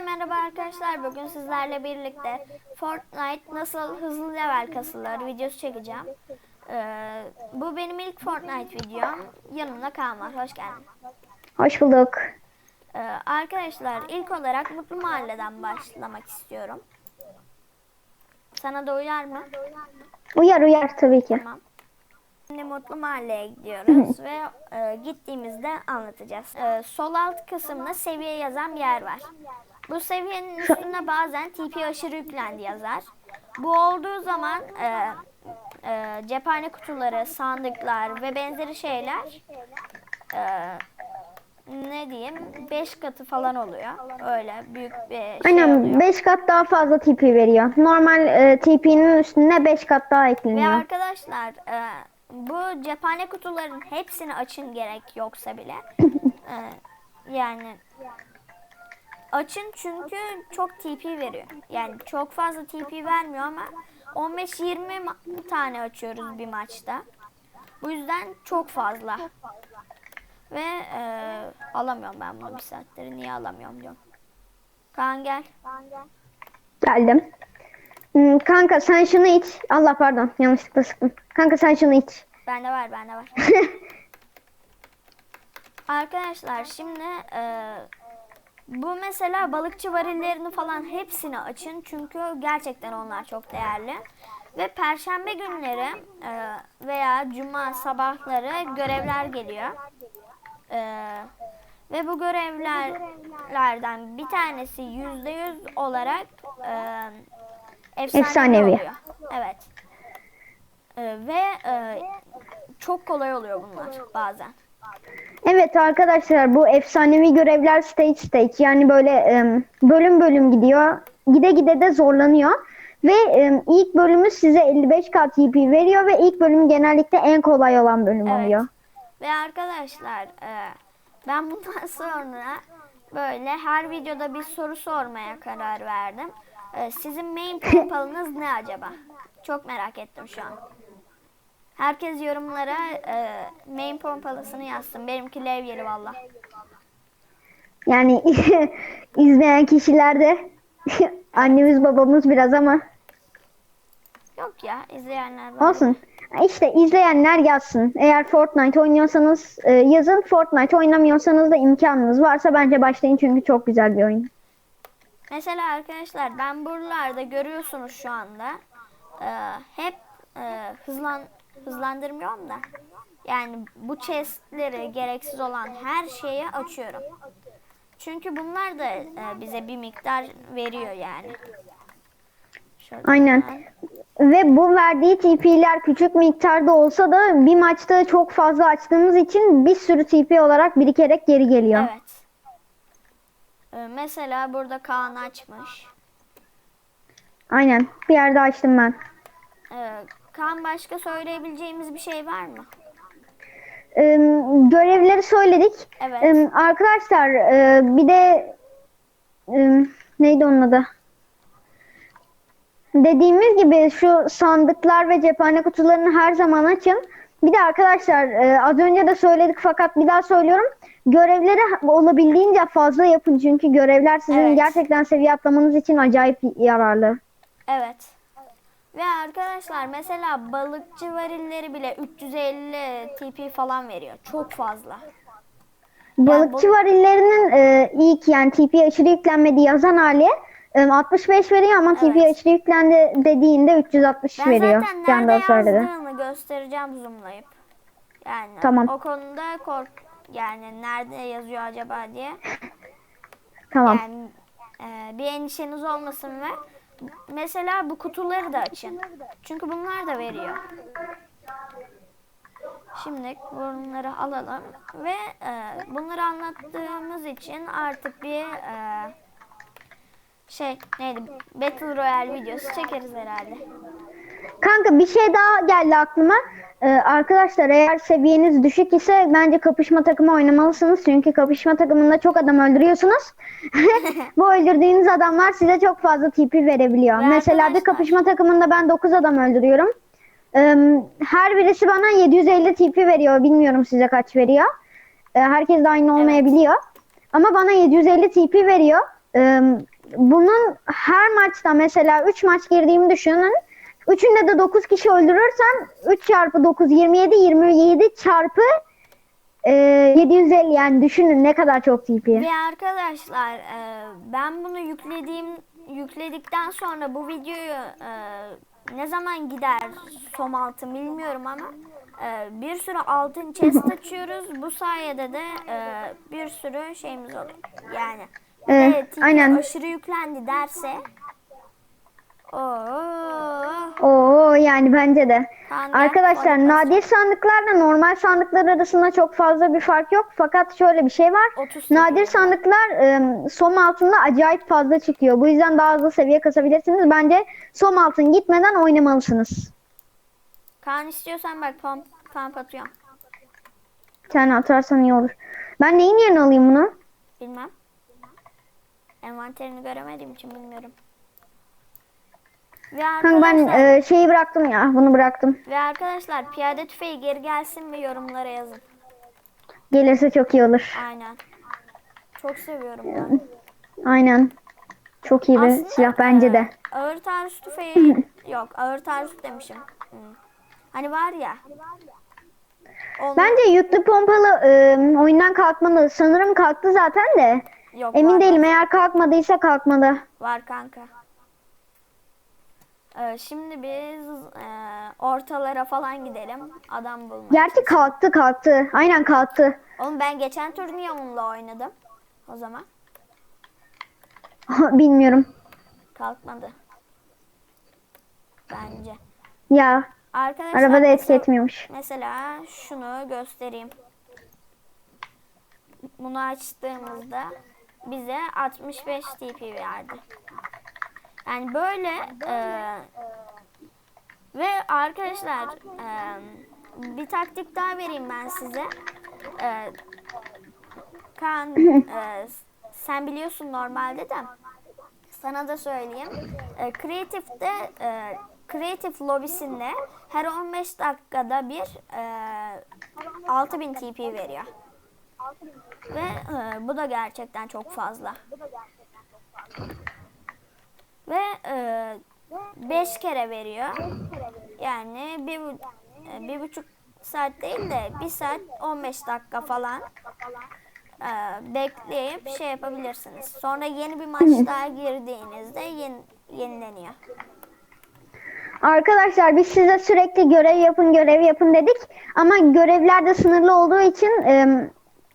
Herkese merhaba arkadaşlar. Bugün sizlerle birlikte Fortnite nasıl hızlı level kasılır videosu çekeceğim. Ee, bu benim ilk Fortnite videom. Yanımda var. Hoş geldin. Hoş bulduk. Ee, arkadaşlar ilk olarak Mutlu Mahalle'den başlamak istiyorum. Sana da uyar mı? Uyar uyar tabii ki. Tamam. Şimdi Mutlu Mahalle'ye gidiyoruz ve e, gittiğimizde anlatacağız. E, sol alt kısımda seviye yazan bir yer var. Bu seviyenin üstünde bazen TP aşırı yüklendi yazar. Bu olduğu zaman e, e, cephane kutuları, sandıklar ve benzeri şeyler e, ne diyeyim 5 katı falan oluyor. Öyle büyük bir şey Aynen oluyor. 5 kat daha fazla TP veriyor. Normal e, TP'nin üstüne 5 kat daha Ve ekleniyor. arkadaşlar e, bu cephane kutuların hepsini açın gerek yoksa bile. E, yani açın çünkü çok TP veriyor. Yani çok fazla TP vermiyor ama 15-20 ma- tane açıyoruz bir maçta. Bu yüzden çok fazla. Ve e, alamıyorum ben bunu bir saattir. Niye alamıyorum diyorum. Kaan gel. Geldim. Hmm, Kanka sen şunu iç. Allah pardon yanlışlıkla sıktım. Kanka sen şunu iç. Bende var, bende var. Arkadaşlar şimdi e, bu mesela balıkçı varillerini falan hepsini açın çünkü gerçekten onlar çok değerli. Ve perşembe günleri e, veya cuma sabahları görevler geliyor. E, ve bu görevlerden bir tanesi yüzde yüz olarak e, efsanevi, Efsanevi. oluyor. Evet. E, ve e, çok kolay oluyor bunlar bazen. Evet arkadaşlar bu efsanevi görevler stage stage yani böyle e, bölüm bölüm gidiyor. Gide gide de zorlanıyor. Ve e, ilk bölümü size 55k TP veriyor ve ilk bölüm genellikle en kolay olan bölüm Evet. oluyor. Ve arkadaşlar e, ben bundan sonra böyle her videoda bir soru sormaya karar verdim. E, sizin main pompalınız ne acaba? Çok merak ettim şu an. Herkes yorumlara e, main pompalısını yazsın. Benimki levyeli valla. Yani izleyen kişiler de annemiz babamız biraz ama Yok ya izleyenler var. olsun. İşte izleyenler yazsın. Eğer Fortnite oynuyorsanız e, yazın. Fortnite oynamıyorsanız da imkanınız varsa bence başlayın çünkü çok güzel bir oyun. Mesela arkadaşlar ben buralarda görüyorsunuz şu anda e, hep e, hızlan hızlandırmıyorum da yani bu chestleri gereksiz olan her şeyi açıyorum. Çünkü bunlar da e, bize bir miktar veriyor yani. Şuradan. Aynen. Ve bu verdiği TP'ler küçük miktarda olsa da bir maçta çok fazla açtığımız için bir sürü TP olarak birikerek geri geliyor. Evet. E, mesela burada Kaan açmış. Aynen. Bir yerde açtım ben. E, Kaan başka söyleyebileceğimiz bir şey var mı? Ee, görevleri söyledik. Evet. Ee, arkadaşlar e, bir de e, neydi onun adı? Dediğimiz gibi şu sandıklar ve cephane kutularını her zaman açın. Bir de arkadaşlar e, az önce de söyledik fakat bir daha söylüyorum. Görevleri olabildiğince fazla yapın çünkü görevler sizin Evet. gerçekten seviye atlamanız için acayip yararlı. Evet. Ve arkadaşlar mesela balıkçı varilleri bile 350 TP falan veriyor. Çok fazla. Balıkçı bu- varillerinin e, ilk yani TP aşırı yüklenmedi yazan hali e, 65 veriyor ama TP Evet. aşırı yüklendi dediğinde 360 Ben veriyor. zaten Can da nerede yazdığını göstereceğim zoomlayıp. Yani Tamam. o konuda kork yani nerede yazıyor acaba diye. Tamam. Yani e, bir endişeniz olmasın ve mesela bu kutuları da açın. Çünkü bunlar da veriyor. Şimdi bunları alalım ve e, bunları anlattığımız için artık bir e, şey neydi Battle Royale videosu çekeriz herhalde. Kanka bir şey daha geldi aklıma. Ee, arkadaşlar eğer seviyeniz düşük ise bence kapışma takımı oynamalısınız. Çünkü kapışma takımında çok adam öldürüyorsunuz. Bu öldürdüğünüz adamlar size çok fazla TP verebiliyor. Ve Mesela bir arkadaşlar- kapışma takımında ben 9 adam öldürüyorum. Ee, her birisi bana 750 TP veriyor. Bilmiyorum size kaç veriyor. Ee, herkes de aynı olmayabiliyor. Ama bana 750 TP veriyor. Ee, bunun her maçta mesela 3 maç girdiğimi düşünün. Üçünde de 9 kişi öldürürsem 3 çarpı 9 27 27 çarpı e, 750 yani düşünün ne kadar çok TP. Ve arkadaşlar e, ben bunu yüklediğim yükledikten sonra bu videoyu e, ne zaman gider som altı bilmiyorum ama e, bir sürü altın chest açıyoruz. Bu sayede de e, bir sürü şeyimiz oluyor. Yani Evet, aynen. aşırı yüklendi derse Oo, Oo yani bence de. Kanka, Arkadaşlar kolik nadir sandıklarla normal sandıklar arasında çok fazla bir fark yok. Fakat şöyle bir şey var. 30 Nadir sandıklar e, som altında acayip fazla çıkıyor. Bu yüzden daha hızlı seviye kasabilirsiniz. Bence som altın gitmeden oynamalısınız. Kaan istiyorsan bak pump, pump atıyorum. Bir tane atarsan iyi olur. Ben neyin yerine alayım bunu? Bilmem. Envanterini göremediğim için bilmiyorum. Ve Kanka ben e, şeyi bıraktım ya. Bunu bıraktım. ve arkadaşlar piyade tüfeği geri gelsin ve yorumlara yazın. Gelirse çok iyi olur. Aynen. Çok seviyorum ben. Aynen. Çok iyi bir Aslında, silah bence e, de. Ağır taarruz tüfeği yok. Ağır taarruz demişim. Hı. Hani var ya. Onun, Bence yüklü pompalı e, oyundan kalkmalı. Sanırım kalktı zaten de. yok, Emin değilim. Eğer kalkmadıysa kalkmalı. Var kanka. Ee, şimdi biz e, ortalara falan gidelim. Adam bulmaya. Gerçi kalktı kalktı. Aynen kalktı. Oğlum ben geçen tur niye onunla oynadım? O zaman Bilmiyorum. kalkmadı. Bence. Ya Arkadaşlar arabada etki mesela, etmiyormuş. mesela şunu göstereyim. Bunu açtığımızda bize 65 TP verdi. Yani böyle e, ve arkadaşlar e, bir taktik daha vereyim ben size. E, Kaan e, sen biliyorsun normalde de sana da söyleyeyim. E, Creative'de e, Creative lobisinde her 15 dakikada bir e, 6000 TP veriyor. Ve e, bu da gerçekten çok fazla. Ve 5 kere veriyor. Yani bir, e, bir buçuk saat değil de bir saat 15 dakika falan e, bekleyip şey yapabilirsiniz. Sonra yeni bir maç daha girdiğinizde yeni, yenileniyor. Arkadaşlar biz size sürekli görev yapın görev yapın dedik. Ama görevler de sınırlı olduğu için e,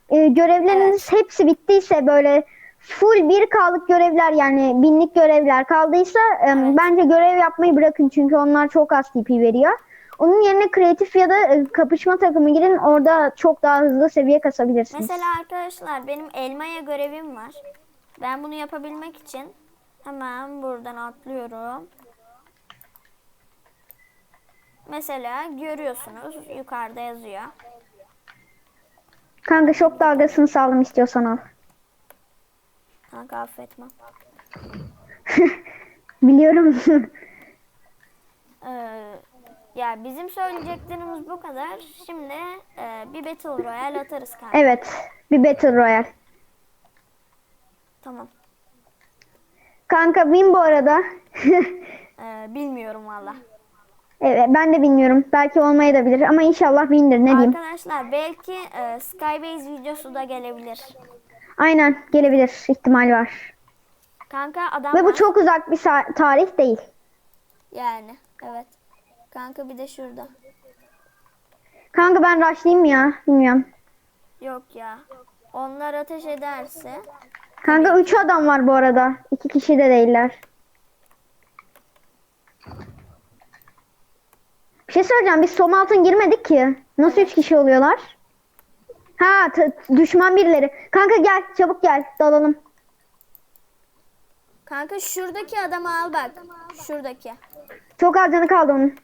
e, görevleriniz hepsi bittiyse böyle full 1K'lık görevler yani binlik görevler kaldıysa e, bence görev yapmayı bırakın. Çünkü onlar çok az TP veriyor. Onun yerine kreatif ya da e, kapışma takımı girin. Orada çok daha hızlı seviye kasabilirsiniz. Mesela arkadaşlar benim elmaya görevim var. Ben bunu yapabilmek için hemen buradan atlıyorum. Mesela görüyorsunuz yukarıda yazıyor. Kanka şok dalgasını saldım istiyorsan al. Kanka affetmem. Biliyorum. Ee, ya bizim söyleyeceklerimiz bu kadar. Şimdi e, bir Battle Royale atarız kanka. evet. Bir Battle Royale. Tamam. Kanka win bu arada. Ee, bilmiyorum valla. evet ben de bilmiyorum. Belki olmayabilir ama inşallah windir ne diyeyim. Arkadaşlar belki e, Skybase videosu da gelebilir. Aynen gelebilir ihtimal var. Kanka adam Ve bu çok uzak bir tarih değil. Yani evet. Kanka bir de şurada. Kanka ben rushlayayım ya. Bilmiyorum. Yok ya. Onlar ateş ederse Kanka 3 adam var bu arada. 2 kişi de değiller. Bir şey söyleyeceğim. Biz som altın girmedik ki. Nasıl 3 kişi oluyorlar? Ha düşman birileri. Kanka gel çabuk gel dalalım. Kanka şuradaki adamı al bak. Şuradaki. Çok az canı kaldı onun.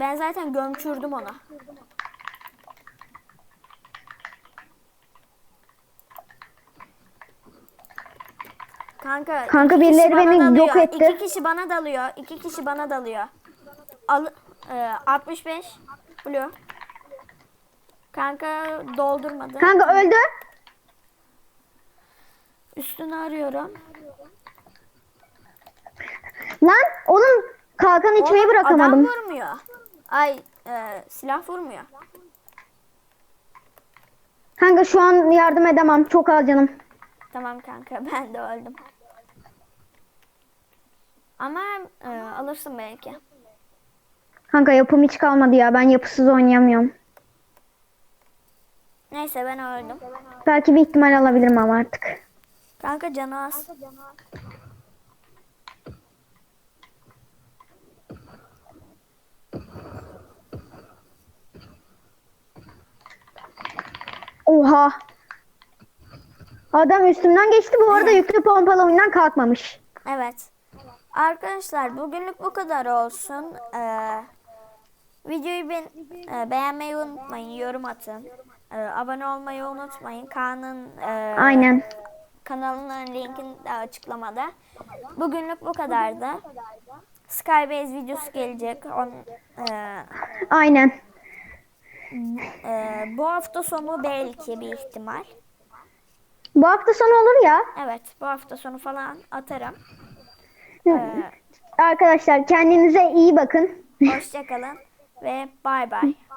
Ben zaten gömçürdüm ona. Kanka, Kanka birileri beni dalıyor. yok etti. İki kişi bana dalıyor. İki kişi bana dalıyor. Al, e, 65 blue. Kanka doldurmadı. Kanka öldü. Üstünü arıyorum. Lan oğlum kalkan içmeyi Oğlum, bırakamadım. Adam vurmuyor. Ay e, silah vurmuyor. Kanka şu an yardım edemem. Çok az canım. Tamam kanka ben de öldüm. Ama e, alırsın belki. Kanka yapım hiç kalmadı ya. Ben yapısız oynayamıyorum. Neyse ben öldüm. Belki bir ihtimal alabilirim ama artık. Kanka canı az. Oha. Adam üstümden geçti bu arada yüklü pompalı oyundan kalkmamış. Evet. Arkadaşlar bugünlük bu kadar olsun. Ee, videoyu ben, e, beğenmeyi unutmayın, yorum atın. Ee, abone olmayı unutmayın. Kaan'ın e, Aynen. kanalının linkini de açıklamada. Bugünlük bu kadardı. Skybase videosu gelecek. On, e, Aynen. e, bu hafta sonu belki bir ihtimal. Bu hafta sonu olur ya. Evet bu hafta sonu falan atarım. Arkadaşlar kendinize iyi bakın. Hoşçakalın ve bay bay.